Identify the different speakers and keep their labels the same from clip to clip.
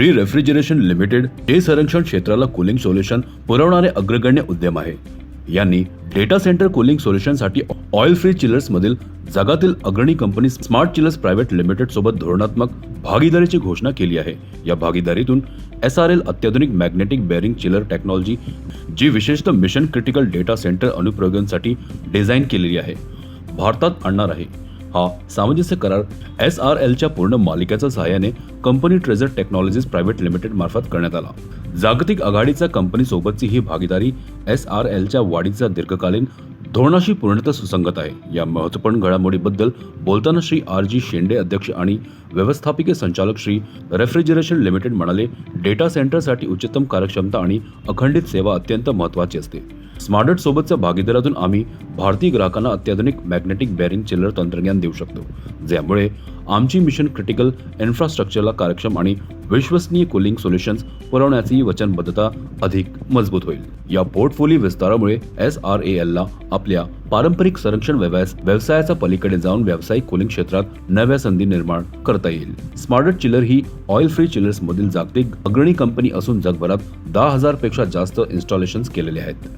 Speaker 1: Shri refrigeration limited हे संरक्षण क्षेत्राला कूलिंग सोल्युशन पुरवणारे अग्रगण्य उद्यम आहे. यांनी डेटा सेंटर कूलिंग सोल्युशनसाठी ऑइल फ्री चिलर्स मधील जगातील अग्रणी company smart chillers private limited सोबत धोरणात्मक भागीदारीची घोषणा केली आहे. या भागीदारीतून एस आर एल अत्याधुनिक मॅग्नेटिक बेअरिंग चिलर टेक्नॉलॉजी जी विशेषतः मिशन क्रिटिकल डेटा सेंटर अनुप्रयोगांसाठी डिझाईन केलेली आहे भारतात आणणार आहे. हा सामंजस्य करार एस आर एलच्या पूर्ण मालिकेच्या सहाय्याने company treasure technologies private limited मार्फत करण्यात आला. जागतिक आघाडीच्या कंपनीसोबतची ही भागीदारी एस आर एलच्या वाढीचा दीर्घकालीन धोरणाशी पूर्णतः सुसंगत आहे. या महत्त्वपूर्ण घडामोडीबद्दल बोलताना श्री आर जी शेंडे अध्यक्ष आणि व्यवस्थापकीय संचालक श्री रेफ्रिजरेशन लिमिटेड म्हणाले डेटा सेंटरसाठी उच्चतम कार्यक्षमता आणि अखंडित सेवा अत्यंत महत्त्वाची असते. स्मार्टट सोबतच्या भागीदारातून आम्ही भारतीय ग्राहकांना अत्याधुनिक मॅग्नेटिक बॅरिंग चिलर तंत्रज्ञान देऊ शकतो ज्यामुळे आमची मिशन क्रिटिकल इन्फ्रास्ट्रक्चरला कार्यक्षम आणि विश्वसनीय कूलिंग सोल्युशन्स पुरवण्याची वचनबद्धता अधिक मजबूत होईल. या पोर्टफोलिओ विस्तारामुळे एस आर ए एलला आपल्या पारंपरिक संरक्षण व्यवसाय व्यवसायाच्या पलीकडे जाऊन व्यावसायिक कूलिंग क्षेत्रात नव्या संधी निर्माण करता येईल. स्मार्ट चिलर ही ऑइल फ्री चिलर्स मधील जागतिक अग्रणी कंपनी असून जगभरात दहा हजारपेक्षा जास्त इन्स्टॉलेशन केलेले आहेत.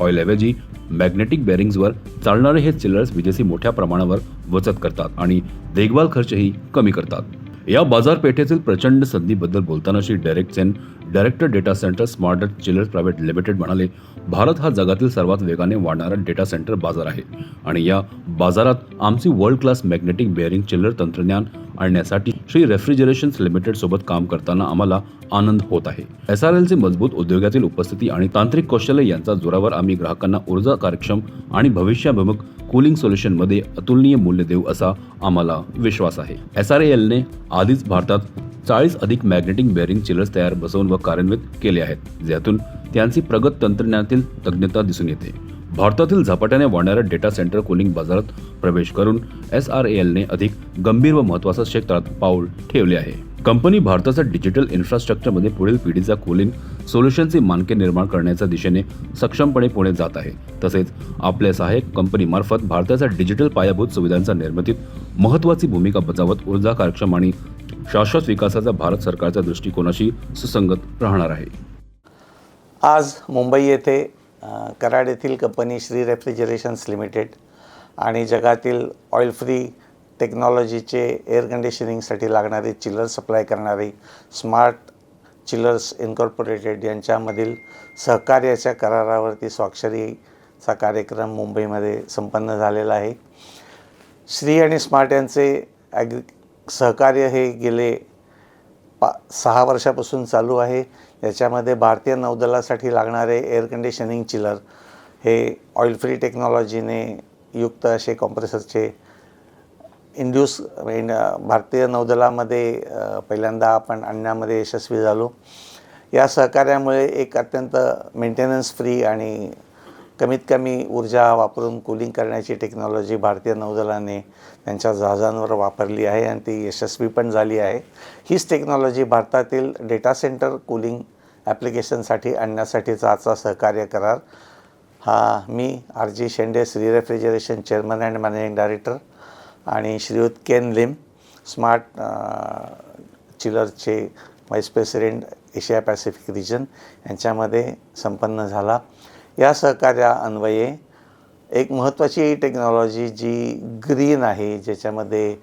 Speaker 1: ऑइलऐवजी मॅग्नेटिक बेअरिंग्जवर चालणारे हे चिलर्स विजेचे मोठ्या प्रमाणावर बचत करतात आणि देखभाल खर्चही कमी करतात. या बाजारपेठेतील प्रचंड संधीबद्दल बोलताना Shri direct Sen director data centre smart children private limited म्हणाले भारत हा जगातील सर्वात वेगाने वाढणारा डेटा सेंटर बाजार आहे आणि या बाजारात आमची world class magnetic bearing chiller तंत्रज्ञान आणण्यासाठी श्री रेफ्रिजरेशन लिमिटेड सोबत काम करताना आम्हाला आनंद होत आहे. एस आर एलचे मजबूत उद्योगातील उपस्थिती आणि तांत्रिक कौशल्य यांचा जोरावर आम्ही ग्राहकांना ऊर्जा कार्यक्षम आणि भविष्याभिमुख कूलिंग सोल्युशनमध्ये अतुलनीय मूल्य देऊ असा आम्हाला विश्वास आहे. एस आर एलने आधीच भारतात चाळीस अधिक मॅग्नेटिक बेअरिंग चिलर्स तयार बसवून व कार्यान्वित केले आहेत ज्यातून त्यांची प्रगत तंत्रज्ञानातील तज्ञता दिसून येते. भारतातील झपाट्याने वाढणाऱ्या डेटा सेंटर कूलिंग बाजारात प्रवेश करून एस आर एलने अधिक गंभीर व महत्त्वाच्या क्षेत्रात पाऊल ठेवले आहे. कंपनी भारताच्या डिजिटल इन्फ्रास्ट्रक्चरमध्ये पुढील पिढीचा कूलिंग सोल्युशनचे मानके निर्माण करण्याच्या दिशेने सक्षमपणे पुढे जात आहे. तसेच आपल्या सहाय्यक कंपनीमार्फत भारताच्या डिजिटल पायाभूत सुविधांच्या निर्मितीत महत्त्वाची भूमिका बजावत ऊर्जा कार्यक्षम आणि शाश्वत विकासाचा भारत सरकारच्या दृष्टिकोनाशी सुसंगत राहणार आहे.
Speaker 2: आज मुंबई येथे कराड येथील कंपनी श्री रेफ्रिजरेशन्स लिमिटेड आणि जगातील ऑइल फ्री टेक्नॉलॉजीचे एअर कंडिशनिंगसाठी लागणारे चिलर सप्लाय करणारे स्मार्ट चिलर्स इन्कॉर्पोरेटेड यांच्यामधील सहकार्याच्या करारावरती स्वाक्षरीचा कार्यक्रम मुंबईमध्ये संपन्न झालेला आहे. श्री आणि स्मार्ट यांचे ॲग्री सहकार्य हे गेले पा सहा वर्षापासून चालू आहे. याच्यामध्ये भारतीय नौदलासाठी लागणारे एअर कंडिशनिंग चिलर हे ऑइल फ्री टेक्नॉलॉजीने युक्त असे कॉम्प्रेसरचे इंड्यूस भारतीय नौदलामध्ये पहिल्यांदा आपण आणण्यामध्ये यशस्वी झालो. या सहकार्यामुळे एक अत्यंत मेंटेनन्स फ्री आणि कमीत कमी ऊर्जा वापरून कूलिंग करण्याची टेक्नॉलॉजी भारतीय नौदलाने त्यांच्या जहाजांवर वापरली आहे आणि ती यशस्वी पण झाली आहे. हीच टेक्नॉलॉजी भारतातील डेटा सेंटर कूलिंग ॲप्लिकेशनसाठी आणण्यासाठीचा आजचा सहकार्य करार. हा मी R G Shende Shri refrigeration chairman and managing director आणि श्रीयुत Ken Lim smart चिलरचे vice president Asia Pacific region यांच्यामध्ये संपन्न झाला. या सहकार्या अन्वये एक महत्त्वाची टेक्नॉलॉजी जी ग्रीन आहे ज्याच्यामध्ये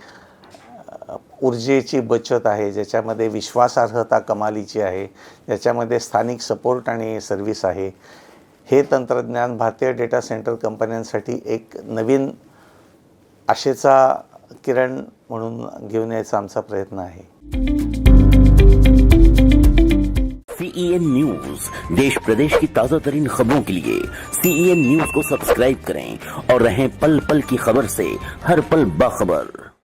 Speaker 2: ऊर्जेची बचत आहे ज्याच्यामध्ये विश्वासार्हता कमालीची आहे ज्याच्यामध्ये स्थानिक सपोर्ट आणि सर्व्हिस आहे हे तंत्रज्ञान भारतीय डेटा सेंटर कंपन्यांसाठी एक नवीन आशेचा किरण म्हणून घेऊन यायचा आमचा प्रयत्न आहे.
Speaker 3: सीईएन न्यूज देश प्रदेश की ताजा तरीन खबरों के लिए सीईएन न्यूज को सब्सक्राइब करें और रहें पल पल की खबर से हर पल बाखबर।